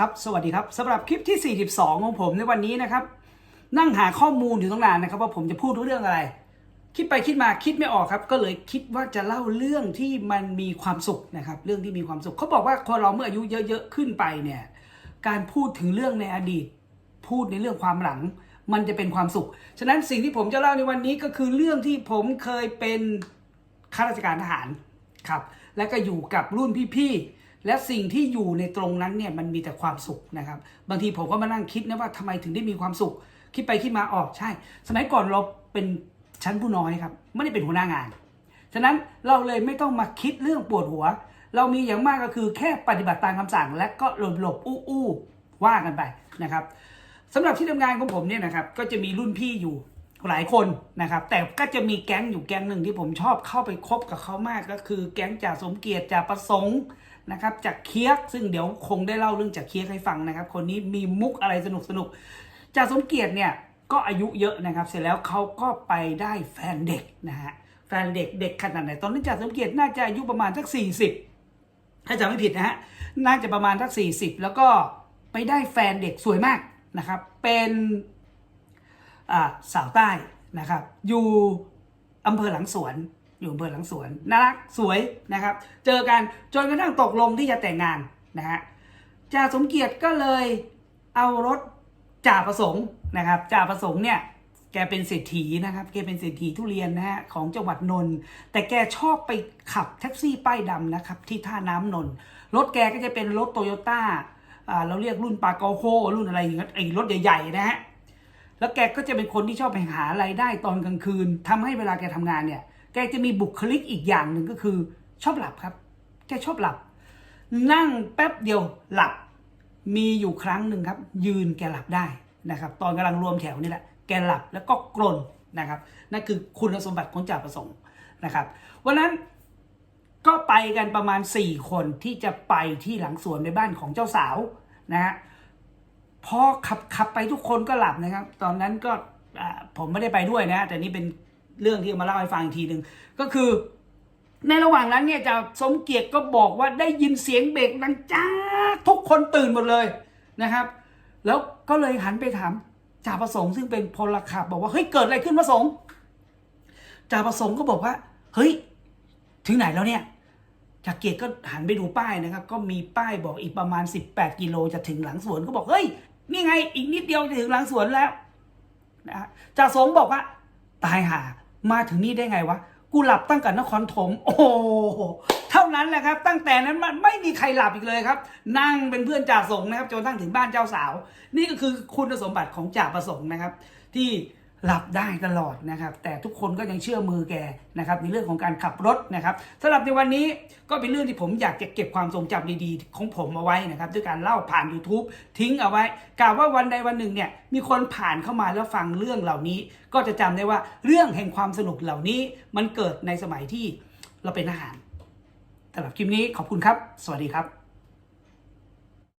ครับ สวัสดีครับสำหรับคลิปที่ 42 ของผมในวันนี้นะครับ นั่งหาข้อมูลอยู่ตั้งนานนะครับ ว่าผมจะพูดเรื่องอะไร คิดไปคิดมาคิดไม่ออกครับ ก็เลยคิดว่าจะเล่าเรื่องที่มันมีความสุขนะครับ เรื่องที่มีความสุขเขาบอกว่าคนเราเมื่ออายุเยอะๆขึ้นไปเนี่ย การพูดถึงเรื่องในอดีต พูดในเรื่องความหลัง มันจะเป็นความสุข ฉะนั้นสิ่งที่ผมจะเล่าในวันนี้ก็คือเรื่องที่ผมเคยเป็นข้าราชการทหารครับ และก็อยู่กับรุ่นพี่ๆ และสิ่งที่อยู่ในตรงนั้นเนี่ยมันมีแต่ความสุขนะครับ บางทีผมก็มานั่งคิดนะว่าทำไมถึงได้มีความสุข คิดไปคิดมาออกใช่ สมัยก่อนเราเป็นชั้นผู้น้อยครับ ไม่ได้เป็นหัวหน้างาน ฉะนั้นเราเลยไม่ต้องมาคิดเรื่องปวดหัว เรามีอย่างมากก็คือแค่ปฏิบัติตามคำสั่ง และก็หลบหลบอู้อู้ว่ากันไปนะครับสำหรับที่ทำงานของผมเนี่ยนะครับก็จะมีรุ่นพี่อยู่หลายคนนะครับ แต่ก็จะมีแก๊งอยู่แก๊งหนึ่งที่ผมชอบเข้าไปคบกับเขามากก็คือ แก๊งจ่าสมเกียรติจ่าประสงค์ นะครับจากเคียกซึ่งเดี๋ยวคงได้เล่าเรื่องจากเคียกให้ฟังนะครับ คนนี้มีมุกอะไรสนุกสนุกจ่าสมเกียรติเนี่ยก็อายุเยอะนะครับเสร็จแล้วเขาก็ไปได้แฟนเด็กนะฮะแฟนเด็กเด็กขนาดไหนตอนนี้จ่าสมเกียรติน่าจะอายุประมาณสักสี่สิบถ้าจำไม่ผิดนะฮะน่าจะประมาณทักสี่สิบแล้วก็ไปได้แฟนเด็กสวยมากนะครับ เป็นสาวใต้นะครับ อยู่อำเภอหลังสวน อยู่อำเภอหลังสวนน่ารักสวยนะครับ เจอกันจนกระทั่งตกลงที่จะแต่งงานนะฮะจ่าสมเกียรติก็เลยเอารถจ่าประสงค์นะครับจ่าประสงค์เนี่ยแกเป็นเศรษฐีนะครับแกเป็นเศรษฐีทุเรียนนะฮะของจังหวัดนนท์แต่แกชอบไปขับแท็กซี่ป้ายดำนะครับที่ท่าน้ำนนท์รถแกก็จะเป็นรถโตโยต้าอ่าเราเรียกรุ่นปาโกโฮรุ่นอะไรอย่างเงี้ยไอ้รถใหญ่ๆนะฮะแล้วแกก็จะเป็นคนที่ชอบไปหาไรายได้ตอนกลางคืนทำให้เวลาแกทำงานเนี่ย แกจะมีบุคลิกอีกอย่างหนึ่งก็คือ ชอบหลับครับ แกชอบหลับ นั่งแป๊บเดียวหลับ มีอยู่ครั้งหนึ่งครับ ยืนแกหลับได้นะครับ ตอนกำลังรวมแถวนี่แหละ แกหลับแล้วก็กรนนะครับ นั่นคือคุณสมบัติของจ่าประสงค์นะครับ วันนั้นก็ไปกันประมาณ 4 คนที่จะไปที่หลังสวนในบ้านของเจ้าสาวนะฮะพอขับขับไปทุกคนก็หลับนะครับ ตอนนั้นก็ผมไม่ได้ไปด้วยนะ แต่นี่เป็น เรื่องที่มาเล่าให้ฟังอีกทีหนึ่งก็คือ ในระหว่างนั้นเนี่ยจะสมเกียรติก็บอกว่าได้ยินเสียงเบรกดังจ้าทุกคนตื่นหมดเลยนะครับ แล้วก็เลยหันไปถามจ่าประสงค์ซึ่งเป็นพลขับบอกว่าเฮ้ยเกิดอะไรขึ้นประสงค์จ่าประสงค์ก็บอกว่า เฮ้ย ถึงไหนแล้วเนี่ยจ่าเกียรติก็หันไปดูป้ายนะครับ ก็มีป้ายบอกอีกประมาณ 18 กิโลจะถึงหลังสวนก็บอกเฮ้ยนี่ไงอีกนิดเดียวจะถึงหลังสวนแล้วนะจ่าสงบอกว่า ตายห่า มาถึงนี่ได้ไงวะ กูหลับตั้งแต่นครถม โอ้เท่านั้นแหละครับ ตั้งแต่นั้นมันไม่มีใครหลับอีกเลยครับ นั่งเป็นเพื่อนจ่าสงนะครับจนทั้งถึงบ้านเจ้าสาว นี่ก็คือคุณสมบัติของจ่าประสงค์นะครับ ที่ หลับได้ตลอดนะครับ แต่ทุกคนก็ยังเชื่อมือแกนะครับในเรื่องของการขับรถนะครับสำหรับในวันนี้ก็เป็นเรื่องที่ผมอยากจะเก็บความทรงจำดีๆ ของผมเอาไว้นะครับด้วยการเล่าผ่าน YouTube ทิ้งเอาไว้กล่าวว่าวันใดวันหนึ่งเนี่ยมีคนผ่านเข้ามาแล้วฟังเรื่องเหล่านี้ ก็จะจำได้ว่าเรื่องแห่งความสนุกเหล่านี้ มันเกิดในสมัยที่เราเป็นทหารสำหรับคลิปนี้ขอบคุณครับ สวัสดีครับ